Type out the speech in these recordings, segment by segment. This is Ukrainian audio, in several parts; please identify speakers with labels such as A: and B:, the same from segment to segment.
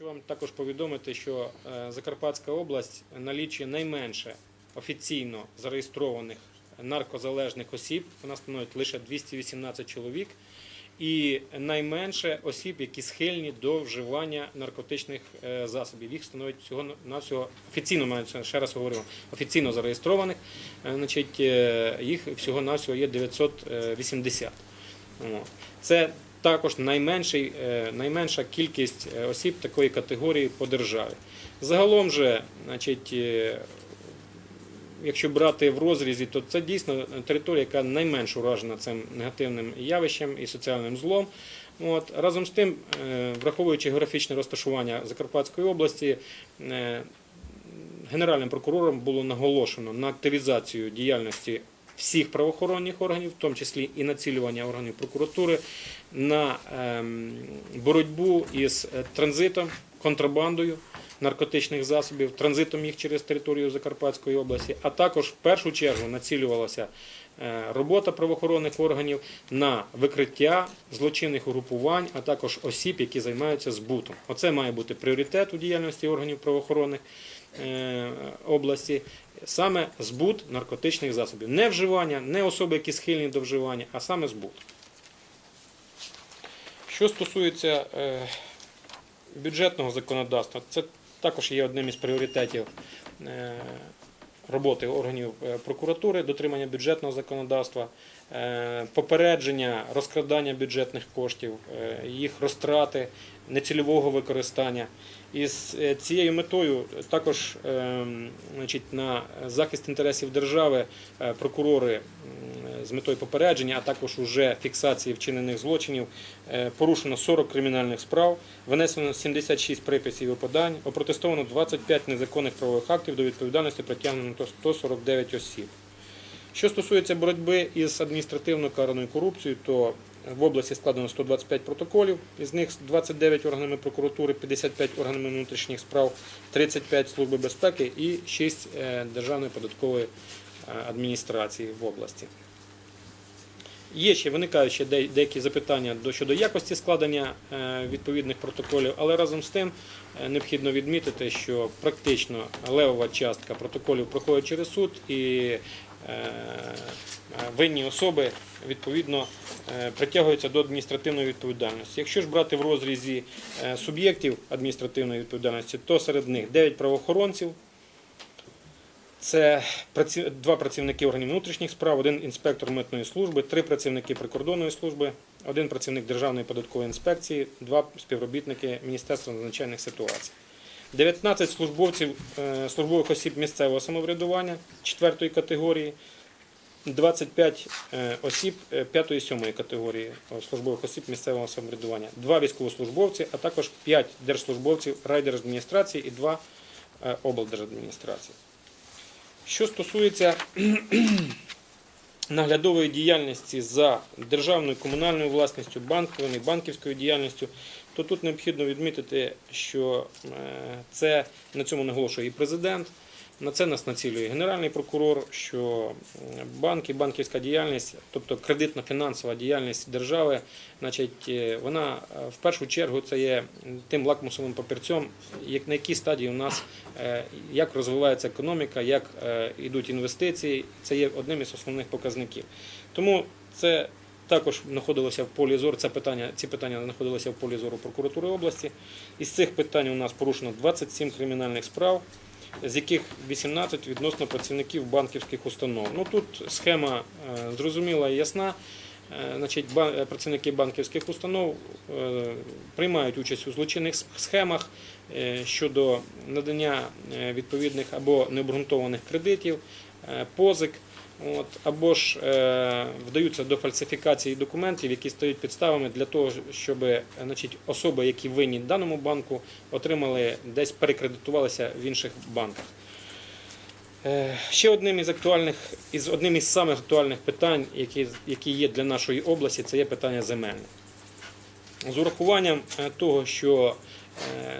A: Хочу вам також повідомити, що е, Закарпатська область налічує найменше офіційно зареєстрованих наркозалежних осіб. Вона становить лише 218 чоловік. І найменше осіб, які схильні до вживання наркотичних е, засобів. Їх становить всього на всього офіційно мається ще раз говорю, офіційно зареєстрованих. е, Значить, їх всього на всього є 980. От. Це також найменший, е, найменша кількість е, осіб такої категорії по державі. Загалом же, значить, е, якщо брати в розрізі, то це дійсно територія, яка найменш уражена цим негативним явищем і соціальним злом. От. Разом з тим, враховуючи географічне розташування Закарпатської області, Генеральним прокурором було наголошено на активізацію діяльності всіх правоохоронних органів, в тому числі і націлювання органів прокуратури, на ем, боротьбу із е, транзитом, контрабандою наркотичних засобів, транзитом їх через територію Закарпатської області, а також в першу чергу націлювалася е, робота правоохоронних органів на викриття злочинних угрупувань, а також осіб, які займаються збутом. Оце має бути пріоритет у діяльності органів правоохоронних е, області. Саме збут наркотичних засобів. Не вживання, не особи, які схильні до вживання, а саме збут. Що стосується е, бюджетного законодавства, це також є одним із пріоритетів е, роботи органів е, прокуратури, дотримання бюджетного законодавства, е, попередження розкрадання бюджетних коштів, е, їх розтрати, нецільового використання. І з цією метою також е, значить, на захист інтересів держави прокурори з метою попередження, а також уже фіксації вчинених злочинів е, порушено 40 кримінальних справ, винесено 76 приписів і подань, опротестовано 25 незаконних правових актів до відповідальності притягнено 149 осіб. Що стосується боротьби із адміністративно караною корупцією, то в області складено 125 протоколів, із них 29 органами прокуратури, 55 органами внутрішніх справ, 35 служби безпеки і 6 е, Державної податкової е, адміністрації в області. Є ще виникають деякі запитання щодо якості складення е, відповідних протоколів, але разом з тим е, необхідно відмітити, що практично левова частка протоколів проходить через суд і е, винні особи відповідно притягуються до адміністративної відповідальності. Якщо ж брати в розрізі суб'єктів адміністративної відповідальності, то серед них 9 правоохоронців. Це два працівники органів внутрішніх справ, один інспектор митної служби, три працівники прикордонної служби, один працівник Державної податкової інспекції, два співробітники Міністерства надзвичайних ситуацій. 19 службовців, е, службових осіб місцевого самоврядування четвертої категорії, 25 е, осіб 5-7 категорії е, службових осіб місцевого самоврядування, два військовослужбовці, а також 5 держслужбовців райдержадміністрації і 2 облдержадміністрації. Що стосується наглядової діяльності за державною комунальною власністю, банковою, банківською діяльністю, то тут необхідно відмітити, що е, це на цьому наголошує і президент. На це нас націлює генеральний прокурор, що банки, банківська діяльність, тобто кредитно-фінансова діяльність держави, значить, е, вона е, в першу чергу це є тим лакмусовим папірцем, як на якій стадії у нас е, як розвивається економіка, як йдуть інвестиції. Це є одним із основних показників. Тому це також знаходилося в полі зору. Це питання, ці питання знаходилися в полі зору прокуратури області. Із цих питань у нас порушено 27 кримінальних справ з яких 18 відносно працівників банківських установ. Ну тут схема е, зрозуміла і ясна. Е, Значить, працівники банківських установ е, приймають участь у злочинних схемах щодо надання відповідних або необґрунтованих кредитів, позик. От, або ж е, вдаються до фальсифікації документів, які стають підставами для того, щоб е, значить, особи, які винні даному банку, отримали десь перекредитувалися в інших банках. Е, Ще одним із актуальних, із одним із самих актуальних питань, які, які є для нашої області, це є питання земельне. З урахуванням е, того, що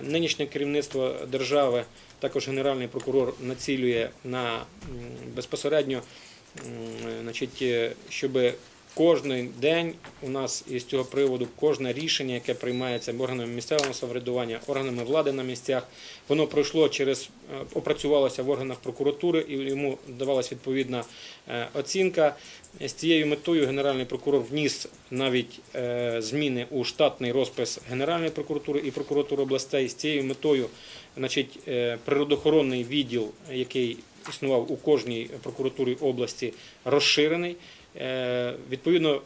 A: нинішнє керівництво держави, також генеральний прокурор націлює на безпосередньо, значить, е, щоб Кожний день у нас із цього приводу кожне рішення, яке приймається органами місцевого самоврядування, органами влади на місцях, воно пройшло через е, опрацювалося в органах прокуратури і йому давалася відповідна е, оцінка. З цією метою Генеральний прокурор вніс навіть е, зміни у штатний розпис Генеральної прокуратури і прокуратури областей. З цією метою, значить, е, природоохоронний відділ, який існував у кожній прокуратурі області, розширений. Е, Відповідно,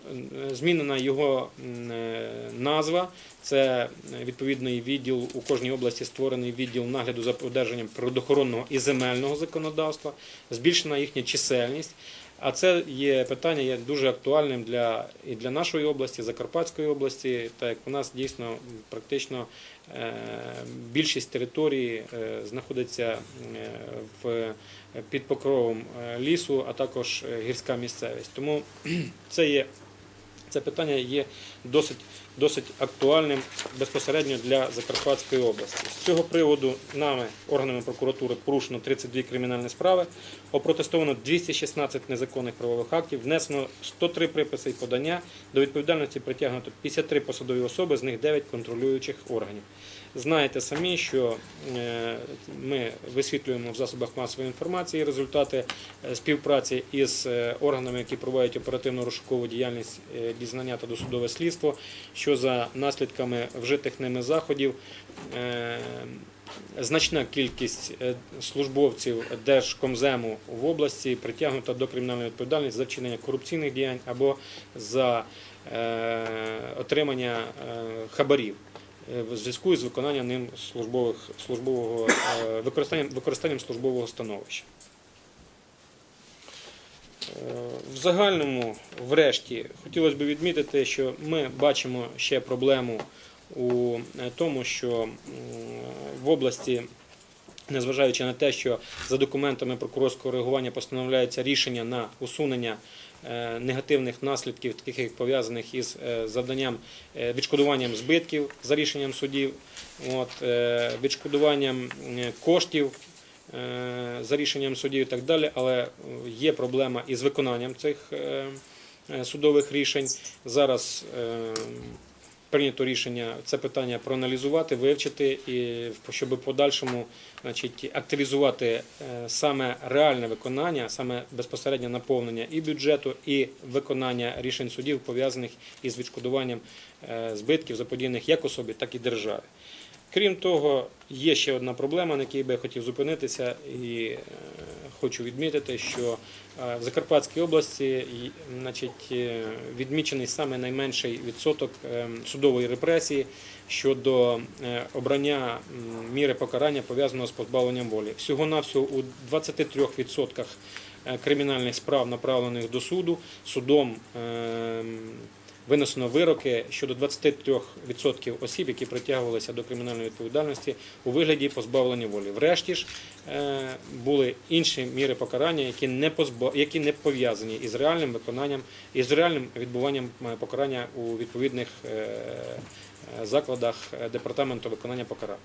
A: змінена його е, назва. Це е, відповідний відділ у кожній області створений відділ нагляду за одержанням природоохоронного і земельного законодавства, збільшена їхня чисельність. А це є питання є дуже актуальним для і для нашої області, Закарпатської області, так як у нас дійсно практично е, більшість території е, знаходиться е, в під покровом лісу, а також гірська місцевість. Тому це є це питання є досить, досить актуальним безпосередньо для Закарпатської області. З цього приводу нами, органами прокуратури, порушено 32 кримінальні справи, опротестовано 216 незаконних правових актів, внесено 103 приписи і подання, до відповідальності притягнуто 53 посадові особи, з них 9 контролюючих органів. Знаєте самі, що е, ми висвітлюємо в засобах масової інформації результати е, співпраці із е, органами, які проводять оперативно-розшукову діяльність дізнання та досудове слідство, що за наслідками вжитих ними заходів. е, Значна кількість е, службовців Держкомзему в області притягнута до кримінальної відповідальності за вчинення корупційних діянь або за е, отримання хабарів в зв'язку з виконанням ним службових службового використанням використанням службового становища. Е, В загальному, врешті, хотілося б відмітити, що ми бачимо ще проблему у е, тому, що в області, незважаючи на те, що за документами прокурорського реагування постановляється рішення на усунення е, негативних наслідків, таких як пов'язаних із завданням відшкодуванням збитків за рішенням судів, от, відшкодуванням коштів за рішенням судів і так далі, але е, є проблема із виконанням цих е, е, судових рішень. Зараз е, прийнято рішення це питання проаналізувати, вивчити, і щоб в подальшому значить, активізувати е, саме реальне виконання, саме безпосереднє наповнення і бюджету, і виконання рішень судів, пов'язаних із відшкодуванням е, збитків, заподіяних як особі, так і державі. Крім того, є ще одна проблема, на якій би я хотів зупинитися, і е, хочу відмітити, що е, в Закарпатській області значить, е, відмічений саме найменший відсоток судової репресії щодо обрання міри покарання пов'язаного з позбавленням волі. Всього-навсього у 23% е, кримінальних справ, направлених до суду, судом е, винесено вироки щодо 23% осіб, які притягувалися до кримінальної відповідальності у вигляді позбавлення волі. Врешті ж е, були інші міри покарання, які не які не пов'язані із реальним виконанням із реальним відбуванням е, покарання у відповідних е, закладах департаменту виконання покарань.